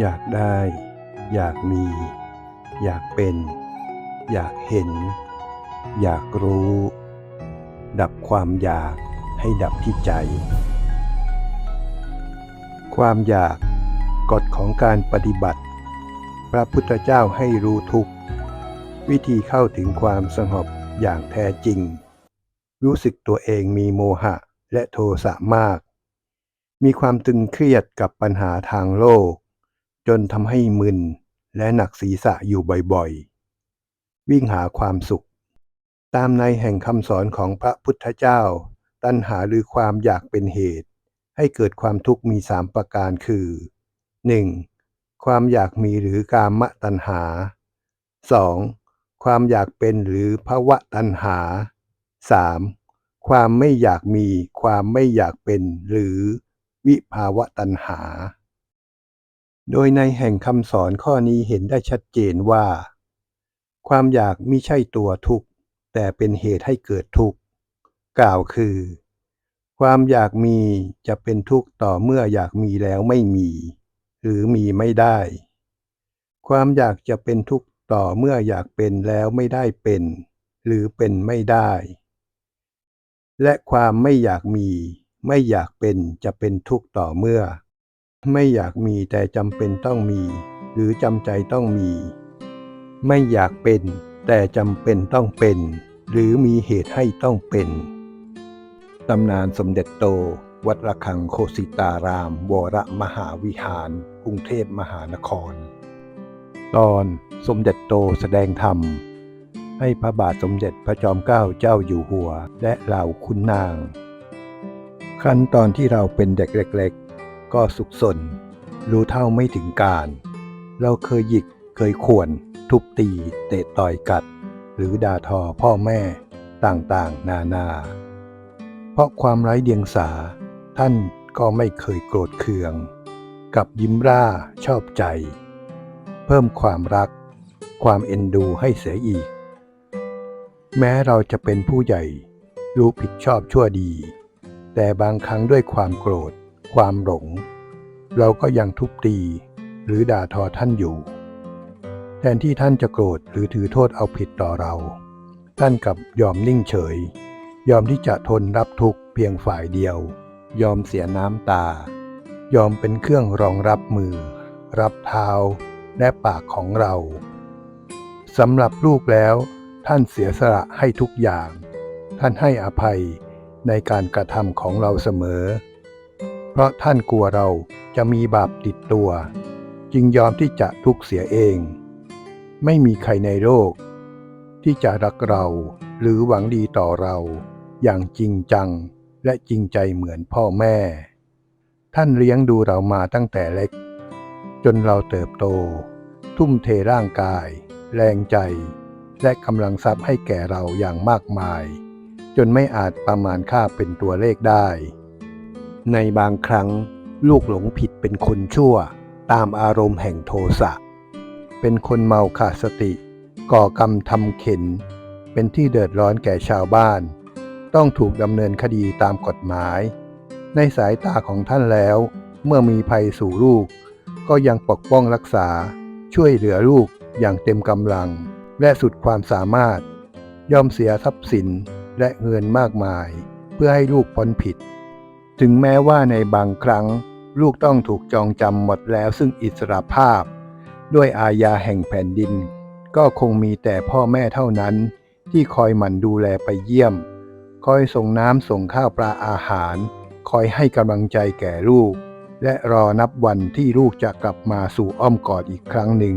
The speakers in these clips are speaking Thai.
อยากได้ อยากมี อยากเป็น อยากเห็น อยากรู้ ดับความอยากให้ดับที่ใจ ความอยากกฎของการปฏิบัติ พระพุทธเจ้าให้รู้ทุกวิธีเข้าถึงความสงบอย่างแท้จริง รู้สึกตัวเองมีโมหะและโทสะมาก มีความตึงเครียดกับปัญหาทางโลก จนทำให้มึนและหนักศีรษะอยู่บ่อยๆ วิ่งหาความสุข ตามในแห่งคำสอนของพระพุทธเจ้า ตัณหาหรือความอยากเป็นเหตุ ให้เกิดความทุกข์มีสามประการคือ 1. ความอยากมีหรือกามตัณหา 2. ความอยากเป็นหรือภวะตัณหา 3. ความไม่อยากมี ความไม่อยากเป็น หรือวิภาวะตัณหา โดยในแห่งคำสอนข้อนี้เห็นได้ชัดเจนว่า ความอยากมิใช่ตัวทุกข์ แต่เป็นเหตุให้เกิดทุกข์ กล่าวคือ ความอยากมีจะเป็นทุกข์ต่อเมื่ออยากมีแล้วไม่มี หรือมีไม่ได้ ความอยากจะเป็นทุกข์ต่อเมื่ออยากเป็นแล้วไม่ได้เป็น หรือเป็นไม่ได้ และความไม่อยากมี ไม่อยากเป็นจะเป็นทุกข์ต่อเมื่อ ไม่อยากมีแต่จำเป็นต้องมี หรือจำใจต้องมี ไม่อยากเป็น แต่จำเป็นต้องเป็น หรือมีเหตุให้ต้องเป็นตำนานสมเด็จโต วัดระฆังโคสิตาราม วรมหาวิหาร กรุงเทพมหานคร ตอนสมเด็จโตแสดงธรรม ให้พระบาทสมเด็จพระจอมเกล้าเจ้าอยู่หัว และเหล่าคุณนาง ขั้นตอนที่เราเป็นเด็กเล็ก ก็สุขสน รู้เท่าไม่ถึงการ เราเคยหยิกเคยข่วน ทุบตีเตะต่อยกัด หรือด่าทอพ่อแม่ต่างๆ นานา เพราะความไร้เดียงสา ท่านก็ไม่เคยโกรธเคือง กับยิ้มร่าชอบใจ เพิ่มความรัก ความเอ็นดูให้เสียอีก แม้เราจะเป็นผู้ใหญ่ รู้ผิดชอบชั่วดี แต่บางครั้งด้วยความโกรธ ความหลง เราก็ยังทุบตีหรือด่าทอท่านอยู่ แทนที่ท่านจะโกรธหรือถือโทษเอาผิดต่อเรา ท่านกลับยอมนิ่งเฉย ยอมที่จะทนรับทุกข์เพียงฝ่ายเดียว ยอมเสียน้ำตา ยอมเป็นเครื่องรองรับมือ รับเท้าและปากของเราสำหรับลูกแล้วท่านเสียสละให้ทุกอย่าง ท่านให้อภัยในการกระทำของเราเสมอ เพราะท่านกลัวเราจะมีบาปติดตัว จึงยอมที่จะทุกข์เสียเอง ไม่มีใครในโลก ที่จะรักเราหรือหวังดีต่อเราอย่างจริงจังและจริงใจเหมือนพ่อแม่ ท่านเลี้ยงดูเรามาตั้งแต่เล็ก จนเราเติบโต ทุ่มเทร่างกาย แรงใจ และกำลังทรัพย์ให้แก่เราอย่างมากมาย จนไม่อาจประมาณค่าเป็นตัวเลขได้ ในบางครั้งลูกหลงผิดเป็นคนชั่ว ตามอารมณ์แห่งโทสะ เป็นคนเมาขาดสติ ก่อกรรมทำเข็น เป็นที่เดือดร้อนแก่ชาวบ้าน ต้องถูกดำเนินคดีตามกฎหมาย ในสายตาของท่านแล้ว เมื่อมีภัยสู่ลูก ก็ยังปกป้องรักษา ช่วยเหลือลูกอย่างเต็มกำลัง และสุดความสามารถ ยอมเสียทรัพย์สินและเงินมากมาย เพื่อให้ลูกพ้นผิด ถึงแม้ว่าในบางครั้ง ลูกต้องถูกจองจำหมดแล้วซึ่งอิสระภาพ ด้วยอาญาแห่งแผ่นดิน ก็คงมีแต่พ่อแม่เท่านั้น ที่คอยหมั่นดูแลไปเยี่ยม คอยส่งน้ำส่งข้าวปลาอาหาร คอยให้กำลังใจแก่ลูก และรอนับวันที่ลูกจะกลับมาสู่อ้อมกอดอีกครั้งหนึ่ง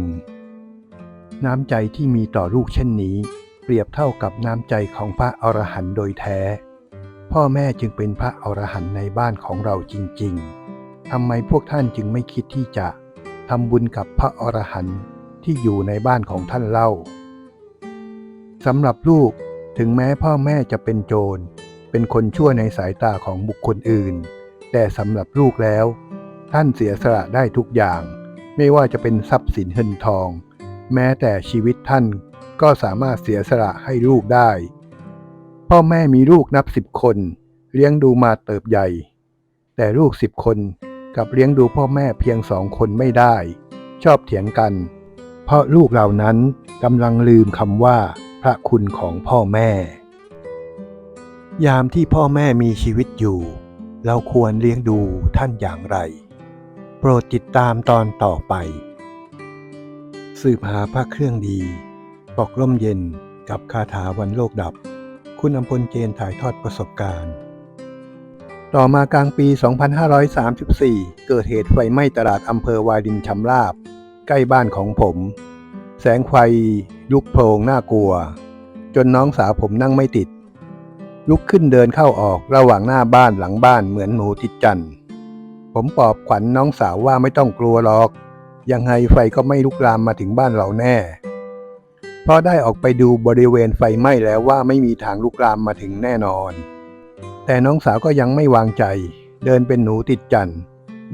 น้ำใจที่มีต่อลูกเช่นนี้ เปรียบเท่ากับน้ำใจของพระอรหันต์โดยแท้ พ่อแม่จึงเป็นพระอรหันต์ในบ้านของเราจริง ๆ ทำไมพวกท่านจึงไม่คิดที่จะทำบุญกับพระอรหันต์ที่อยู่ในบ้านของท่านเล่าสำหรับลูกถึงแม้พ่อแม่จะเป็นโจร เป็นคนชั่วในสายตาของบุคคลอื่น แต่สำหรับลูกแล้ว ท่านเสียสละได้ทุกอย่าง ไม่ว่าจะเป็นทรัพย์สินเงินทอง แม้แต่ชีวิตท่านก็สามารถเสียสละให้ลูกได้ พ่อแม่มีลูกนับสิบคน เลี้ยงดูมาเติบใหญ่ แต่ลูกสิบคนกับเลี้ยงดูพ่อแม่เพียงสองคนไม่ได้ ชอบเถียงกัน เพราะลูกเหล่านั้นกำลังลืมคำว่า พระคุณของพ่อแม่ ยามที่พ่อแม่มีชีวิตอยู่ เราควรเลี้ยงดูท่านอย่างไร โปรดติดตามตอนต่อไป สืบหาพระเครื่องดี ปอกร่มเย็นกับคาถาวันโลกดับ คุณอำพลเจนถ่ายทอดประสบการณ์ ต่อมากลางปี 2534 เกิดเหตุไฟไหม้ตลาดอำเภอวารินชำราบ ใกล้บ้านของผม แสงไฟลุกโพลงน่ากลัว จนน้องสาวผมนั่งไม่ติด ลุกขึ้นเดินเข้าออกระหว่างหน้าบ้านหลังบ้านเหมือนหนูติดจันทร์ผมปลอบขวัญน้องสาวว่าไม่ต้องกลัวหรอก ยังไงไฟก็ไม่ลุกลามมาถึงบ้านเราแน่ เพราะได้ออกไปดูบริเวณไฟไหม้แล้วว่าไม่มีทางลุกลามมาถึงแน่นอน แต่น้องสาวก็ยังไม่วางใจ เดินเป็นหนูติดจันทร์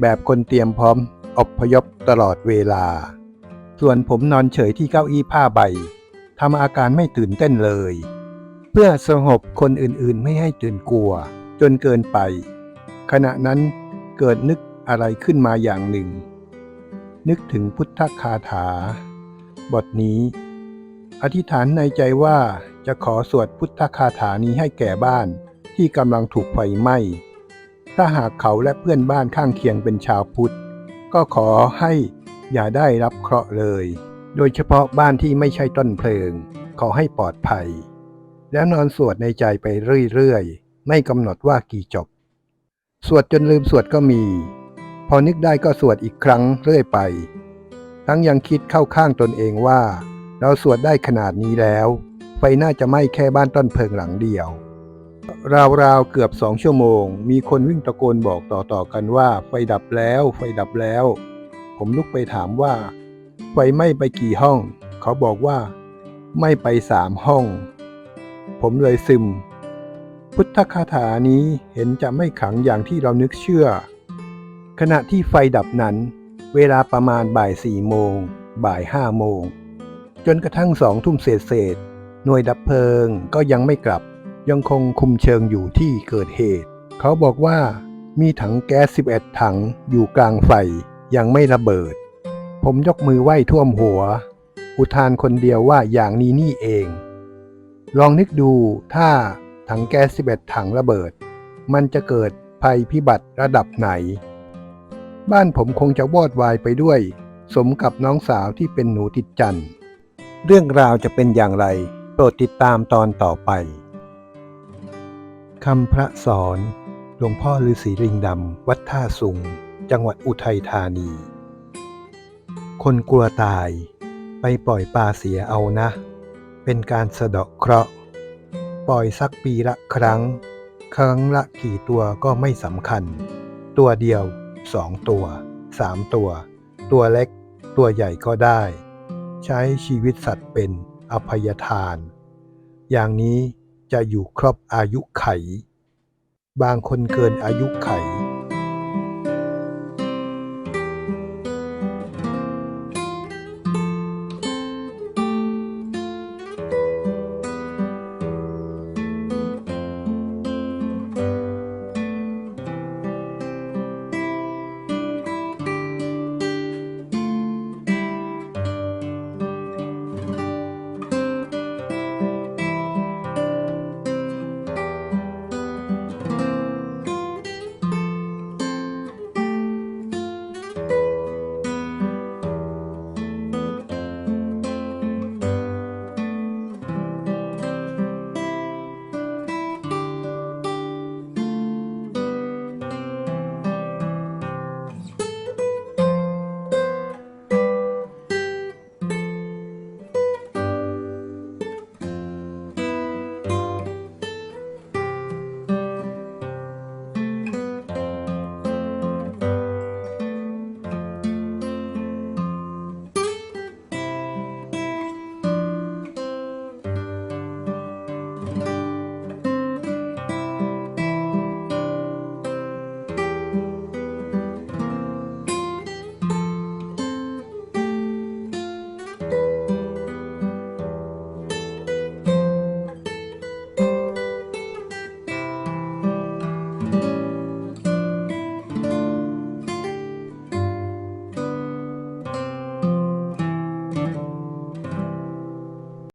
แบบคนเตรียมพร้อมอบพยพตลอดเวลา ส่วนผมนอนเฉยที่เก้าอี้ผ้าใบทำอาการไม่ตื่นเต้นเลย เพื่อสงบคนอื่นๆไม่ให้ตื่นกลัว จนเกินไป ขณะนั้นเกิดนึกอะไรขึ้นมาอย่างหนึ่ง นึกถึงพุทธคาถา บทนี้ อธิษฐานในใจว่าจะขอสวดพุทธคาถานี้ให้แก่บ้านที่กำลังถูกไฟไหม้ ถ้าหากเขาและเพื่อนบ้านข้างเคียงเป็นชาวพุทธ ก็ขอให้อย่าได้รับเคราะห์เลย โดยเฉพาะบ้านที่ไม่ใช่ต้นเพลิง ขอให้ปลอดภัย แล้วนอนสวดในใจไปเรื่อยๆ ไม่กำหนดว่ากี่จบ สวดจนลืมสวดก็มี พอนึกได้ก็สวดอีกครั้งเรื่อยไป ทั้งยังคิดเข้าข้างตนเองว่า เราสวดได้ขนาดนี้แล้ว ไฟน่าจะไหม้แค่บ้านต้นเพลิงหลังเดียว ราวๆเกือบสองชั่วโมง มีคนวิ่งตะโกนบอกต่อๆกันว่า ไฟดับแล้ว ไฟดับแล้ว ผมลุกไปถามว่า ไฟไหม้ไปกี่ห้อง เขาบอกว่า ไม้ไปสามห้อง ผมเลยซึม พุทธคาถานี้เห็นจะไม่ขังอย่างที่เรานึกเชื่อ ขณะที่ไฟดับนั้น เวลาประมาณบ่ายสี่โมง บ่ายห้าโมง จนกระทั่งสองทุ่มเศษเศษหน่วยดับเพลิงก็ยังไม่กลับ ยังคงคุมเชิงอยู่ที่เกิดเหตุ เขาบอกว่ามีถังแก๊ส 11 ถังอยู่กลางไฟยังไม่ระเบิด ผมยกมือไหว้ท่วมหัว อุทานคนเดียวว่าอย่างนี้นี่เอง ลองนึกดูถ้าถังแก๊ส 11 ถังระเบิด มันจะเกิดภัยพิบัติระดับไหน บ้านผมคงจะวอดวายไปด้วย สมกับน้องสาวที่เป็นหนูติดจันทร์ เรื่องราวจะเป็นอย่างไร โปรดติดตามตอนต่อไปคำพระสอนหลวงพ่อฤาษีลิงดำ วัดท่าสุง จังหวัดอุทัยธานี คนกลัวตายไปปล่อยปลาเสียเอานะ เป็นการสะเดาะเคราะห์ ปล่อยสักปีละครั้ง ครั้งละกี่ตัวก็ไม่สำคัญ ตัวเดียวสองตัวสามตัว ตัวเล็ก ตัวใหญ่ก็ได้ ใช้ชีวิตสัตว์เป็นอภัยทาน อย่างนี้จะอยู่ครบอายุไข บางคนเกินอายุไข